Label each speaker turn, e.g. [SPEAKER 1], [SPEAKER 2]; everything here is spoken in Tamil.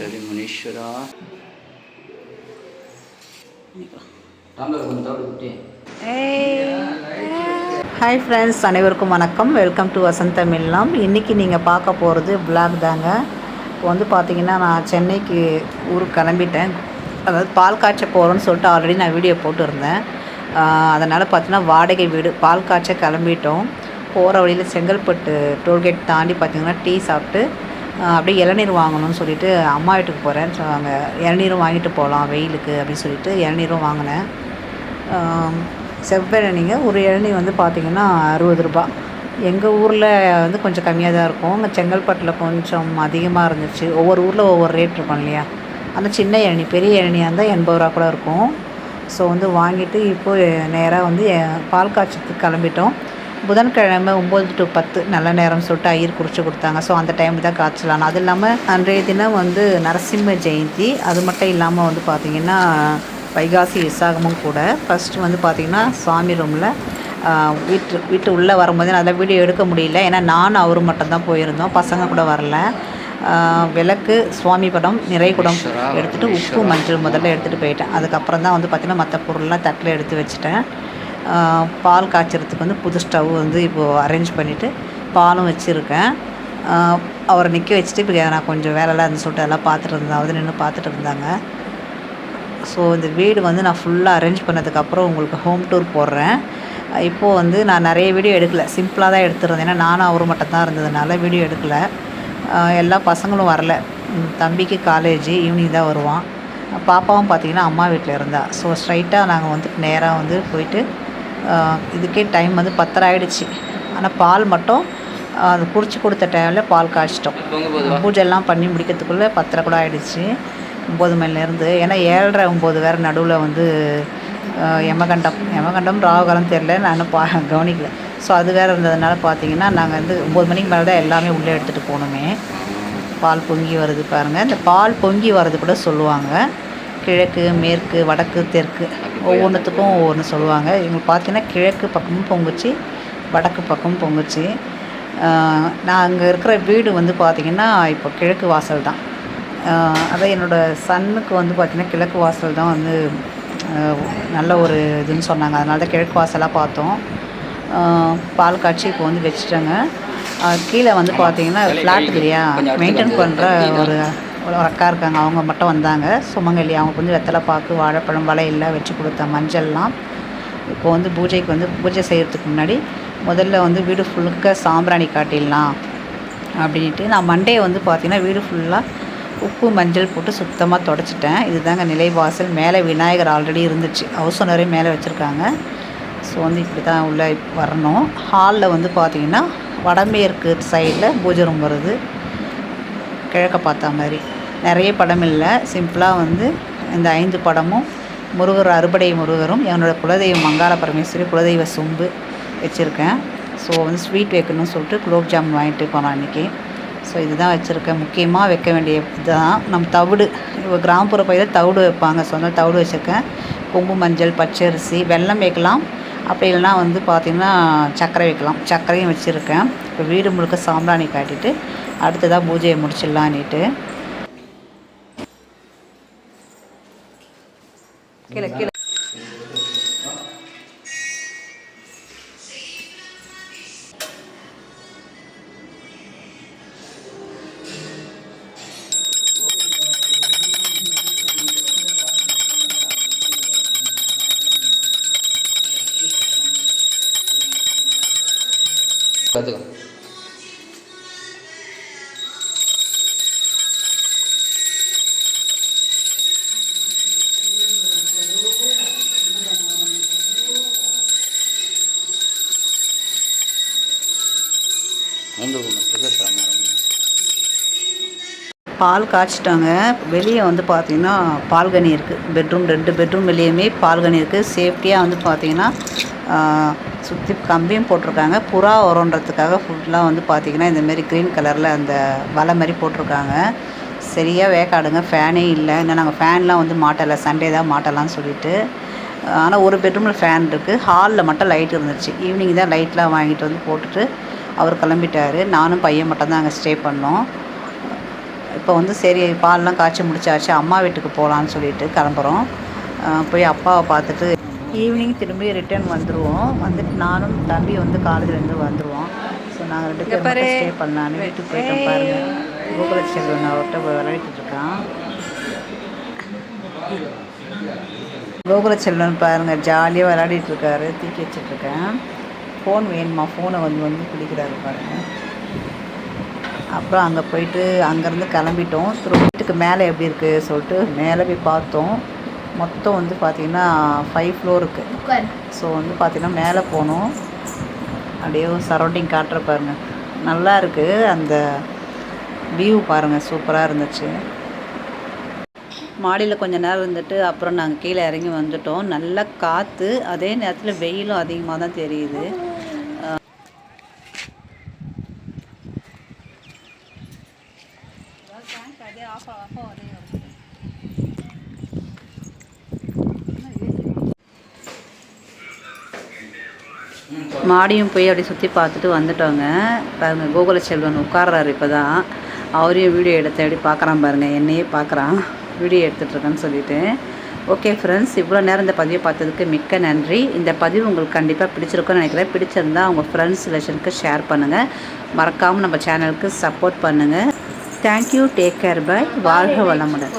[SPEAKER 1] சரி முனீஸ்வரா
[SPEAKER 2] ஹாய் ஃப்ரெண்ட்ஸ் அனைவருக்கும் வணக்கம். வெல்கம் டு வசந்தம் இல்லம் இன்றைக்கி நீங்கள் பார்க்க போகிறது பிளாக் தாங்க. இப்போ வந்து பார்த்தீங்கன்னா நான் சென்னைக்கு ஊருக்கு கிளம்பிட்டேன். அதாவது பால் காய்ச்ச போகிறோன்னு சொல்லிட்டு ஆல்ரெடி நான் வீடியோ போட்டுருந்தேன். அதனால் பார்த்தீங்கன்னா வாடகை வீடு பால் காய்ச்ச கிளம்பிட்டோம். போகிற வழியில் செங்கல்பட்டு டோல்கேட் தாண்டி பார்த்தீங்கன்னா டீ சாப்பிட்டு அப்படியே இளநீர் வாங்கணும்னு சொல்லிட்டு அம்மா வீட்டுக்கு போகிறேன் ஸோ அங்கே இளநீரும் வாங்கிட்டு போகலாம் வெயிலுக்கு அப்படின்னு சொல்லிட்டு இளநீரும் வாங்கினேன். செவ்விளநீங்க ஒரு இளநீர் வந்து பார்த்திங்கன்னா அறுபது ரூபா. எங்கள் ஊரில் வந்து கொஞ்சம் கம்மியாக தான் இருக்கும். அங்கே செங்கல்பட்டில் கொஞ்சம் அதிகமாக இருந்துச்சு. ஒவ்வொரு ஊரில் ஒவ்வொரு ரேட் இருக்கும் இல்லையா? அந்த சின்ன இளநீ பெரிய இளநியாக இருந்தால் எண்பது ரூபா கூட இருக்கும். ஸோ வந்து வாங்கிட்டு இப்போது நேராக வந்து பால் காய்ச்சத்துக்கு கிளம்பிட்டோம். புதன்கிழமை ஒம்பது டு பத்து நல்ல நேரம்னு சொல்லிட்டு ஐயர் குறித்து கொடுத்தாங்க. ஸோ அந்த டைம் தான் காய்ச்சலாம் அது இல்லாமல் அன்றைய தினம் வந்து நரசிம்ம ஜெயந்தி. அது மட்டும் இல்லாமல் வந்து பார்த்திங்கன்னா வைகாசி விசாகமும் கூட. ஃபஸ்ட்டு வந்து பார்த்திங்கன்னா சுவாமி ரூமில் வீட்டு வீட்டு உள்ளே வரும்போது நல்லா வீடியோ எடுக்க முடியல. ஏன்னா நானும் அவரும் மட்டும்தான் போயிருந்தோம். பசங்க கூட வரல. விளக்கு சுவாமி படம் நிறைகுடம் எடுத்துகிட்டு உப்பு மஞ்சள் முதல்ல எடுத்துகிட்டு போயிட்டேன். அதுக்கப்புறம் தான் வந்து பார்த்திங்கன்னா மற்ற பொருள்லாம் தட்டில் எடுத்து வச்சுட்டேன். பால் காய்ச்சறதுக்கு வந்து புது ஸ்டவ் வந்து இப்போது அரேஞ்ச் பண்ணிவிட்டு பாலும் வச்சுருக்கேன். அவரை நிற்க வச்சுட்டு இப்போ நான் கொஞ்சம் வேலைலாம் இருந்து சொல்லிட்டு அதெல்லாம் பார்த்துட்டு இருந்தேன் அவர் நின்று பார்த்துட்டு இருந்தாங்க. ஸோ இந்த வீடு வந்து நான் ஃபுல்லாக அரேஞ்ச் பண்ணதுக்கப்புறம் உங்களுக்கு ஹோம் டூர் போடுறேன். இப்போது வந்து நான் நிறைய வீடியோ எடுக்கலை. சிம்பிளாக தான் எடுத்துருந்தேன். ஏன்னா நானும் அவரும் மட்டும் தான் இருந்ததுனால வீடியோ எடுக்கலை. எல்லா பசங்களும் வரல. தம்பிக்கு காலேஜ் ஈவினிங் தான் வருவான். பாப்பாவும் பார்த்தீங்கன்னா அம்மா வீட்டில் இருந்தா. ஸோ ஸ்ட்ரைட்டாக நாங்கள் வந்து நேராக வந்து போயிட்டு இதுக்கே டைம் வந்து பத்தரை ஆயிடுச்சு. ஆனால் பால் மட்டும் அது குறிச்சு கொடுத்த டைமில் பால் காய்ச்சிட்டோம். பூஜை எல்லாம் பண்ணி முடிக்கிறதுக்குள்ளே பத்தரை கூட ஆயிடுச்சு. ஒம்பது மணிலேருந்து ஏன்னா ஏழரை ஒம்பது வேறு நடுவில் வந்து யமகண்டம். யமகண்டம் ராகுகாலம் தெரில நான் பா கவனிக்கல. ஸோ அது வேறு இருந்ததுனால பார்த்தீங்கன்னா நாங்கள் வந்து ஒம்பது மணிக்கு மேலே தான் எல்லாமே உள்ளே எடுத்துகிட்டு போகணுமே. பால் பொங்கி வருது பாருங்கள் இந்த பால் பொங்கி வர்றது கூட சொல்லுவாங்க. கிழக்கு மேற்கு வடக்கு தெற்கு. ஒவ்வொன்றுத்துக்கும் ஒவ்வொன்று சொல்லுவாங்க. இவங்க பார்த்தீங்கன்னா கிழக்கு பக்கமும் பொங்குச்சு வடக்கு பக்கமும் பொங்குச்சு. நான் அங்கே இருக்கிற வீடு வந்து பார்த்திங்கன்னா இப்போ கிழக்கு வாசல் தான். அதான் என்னோடய சன்னுக்கு வந்து பார்த்திங்கன்னா கிழக்கு வாசல் தான் வந்து நல்ல ஒரு இதுன்னு சொன்னாங்க. அதனால தான் கிழக்கு வாசலாக பார்த்தோம். பால் காய்ச்சி இப்போ வந்து வச்சுட்டாங்க. கீழே வந்து பார்த்தீங்கன்னா ஃப்ளாட் இல்லையா? மெயின்டைன் பண்ணுற ஒரு ஒரு அக்கா இருக்காங்க. அவங்க மட்டும் வந்தாங்க. சுமங்கலி அவங்க கொஞ்சம் வெத்தலை பாக்கு வாழைப்பழம் வலையெல்லாம் வச்சு கொடுத்த மஞ்சள்லாம். இப்போ வந்து பூஜைக்கு வந்து பூஜை செய்கிறதுக்கு முன்னாடி முதல்ல வந்து வீடு ஃபுல்லுக்க சாம்பிராணி காட்டிடலாம் அப்படின்ட்டு நான் மண்டே வந்து பார்த்திங்கன்னா வீடு ஃபுல்லாக உப்பு மஞ்சள் போட்டு சுத்தமாக தொடச்சிட்டேன். இதுதாங்க நிலைவாசல். மேலே விநாயகர் ஆல்ரெடி இருந்துச்சு. ஹவுஸ் ஓனரே மேலே வச்சுருக்காங்க. ஸோ வந்து இப்படி தான் உள்ளே வரணும். ஹாலில் வந்து பார்த்திங்கன்னா வடமேற்கு சைடில் பூஜை ரூம் வருது. கிழக்க பார்த்த மாதிரி. நிறைய படம் இல்லை. சிம்பிளாக வந்து இந்த ஐந்து படமும் முருகர் அறுபடை முருகரும் என்னோட குலதெய்வம் மங்காள பரமேஸ்வரி குலதெய்வ சொம்பு வச்சுருக்கேன். ஸோ வந்து ஸ்வீட் வைக்கணும்னு சொல்லிட்டு குலோப் ஜாமுன் வாங்கிட்டு போனோம் அன்றைக்கி ஸோ இதுதான் வச்சுருக்கேன். முக்கியமாக வைக்க வேண்டிய இதுதான். நம்ம தவிடு இப்போ கிராமப்புற பகுதியில் தவிடு வைப்பாங்க. ஸோ அதனால் தவிடு வச்சுருக்கேன். கொம்பு மஞ்சள் பச்சரிசி வெல்லம் வைக்கலாம். அப்படி இல்லைனா வந்து பார்த்திங்கன்னா சர்க்கரை வைக்கலாம். சர்க்கரையும் வச்சுருக்கேன். இப்போ வீடு முழுக்க சாம்பிராணி காட்டிட்டு அடுத்ததாக பூஜையை முடிச்சிடலான்னுட்டு Kila, kila.
[SPEAKER 1] Gracias.
[SPEAKER 2] எங்கள் கீழே பால் காய்ச்சிட்டாங்க. வெளியே வந்து பார்த்தீங்கன்னா பால்கனி இருக்குது பெட்ரூம் ரெண்டு பெட்ரூம் வெளியுமே பால்கனி இருக்குது சேஃப்டியாக வந்து பார்த்தீங்கன்னா சுற்றி கம்பியும் போட்டிருக்காங்க. புறா உரன்றதுக்காக ஃபுல்லாக வந்து பார்த்தீங்கன்னா இந்தமாரி க்ரீன் கலரில் அந்த வலை மாதிரி போட்டிருக்காங்க. சரியாக வேக்காடுங்க. ஃபேனே இல்லை. இன்னும் நாங்கள் ஃபேன்லாம் வந்து மாட்டலை. சண்டே தான் மாட்டலாம்னு சொல்லிட்டு. ஆனால் ஒரு பெட்ரூமில் ஃபேன் இருக்குது ஹாலில் மட்டும் லைட் இருந்துச்சு. ஈவினிங் தான் லைட்லாம் வாங்கிட்டு வந்து போட்டுட்டு அவர் கிளம்பிட்டாரு. நானும் பையன் மட்டும் தான் அங்கே ஸ்டே பண்ணோம். இப்போ வந்து சரி பால்லாம் காய்ச்சி முடிச்சாச்சு. அம்மா வீட்டுக்கு போகலான்னு சொல்லிட்டு கிளம்புறோம். போய் அப்பாவை பார்த்துட்டு ஈவினிங் திரும்பி ரிட்டர்ன் வந்துடுவோம் வந்துட்டு நானும் தம்பி வந்து காலேஜ்லேருந்து வந்துடுவோம் ஸோ நாங்கள் ரெண்டு பேரும் ஸ்டே பண்ணலான்னு வீட்டுக்கு போயிட்டோம் பாருங்கள் கோகுல செல்வன் அவர்கிட்ட போய் விளையாடிட்டு இருக்கான். கோகுல செல்வன் பாருங்க ஜாலியாக விளையாடிட்டு இருக்காரு. தூக்கி வச்சிட்டு இருக்கேன். ஃபோன் வேணுமா? ஃபோனை வந்து வந்து பிடிக்கிறாரு பாருங்கள் அப்புறம் அங்கே போயிட்டு அங்கேருந்து கிளம்பிட்டோம். திரும்ப வீட்டுக்கு மேலே எப்படி இருக்குது சொல்லிட்டு மேலே போய் பார்த்தோம். மொத்தம் வந்து பார்த்திங்கன்னா ஃபைவ் ஃப்ளோர் இருக்குது ஸோ வந்து பார்த்திங்கன்னா மேலே போனோம். அப்படியே சரௌண்டிங் காட்டுற பாருங்க. நல்லா இருக்குது அந்த வியூ பாருங்கள் சூப்பராக இருந்துச்சு. மாடியில் கொஞ்ச நேரம் இருந்துட்டு அப்புறம் நாங்கள் கீழே இறங்கி வந்துட்டோம். நல்லா காற்று அதே நேரத்தில் வெயிலும் அதிகமாக தான் தெரியுது. மாடியும் போய் அப்படி சுற்றி பார்த்துட்டு வந்துட்டோங்க பாருங்க கோகுல செல்வன் உட்கார்றாரு இப்போ தான் அவரையும் வீடியோ எடுத்து அப்படி பார்க்குறான் பாருங்கள் என்னையே பார்க்குறான் வீடியோ எடுத்துட்ருக்கேன்னு சொல்லிட்டு ஓகே ஃப்ரெண்ட்ஸ் இவ்வளோ நேரம் இந்த பதிவை பார்த்ததுக்கு மிக்க நன்றி இந்த பதிவு உங்களுக்கு கண்டிப்பாக பிடிச்சிருக்கும்னு நினைக்கிறேன் பிடிச்சிருந்தா உங்கள் ஃப்ரெண்ட்ஸ் ரிலேஷனுக்கு ஷேர் பண்ணுங்கள் மறக்காமல் நம்ம சேனலுக்கு சப்போர்ட் பண்ணுங்கள் தேங்க்யூ டேக் கேர் பை வாழ்க வளமுடன்.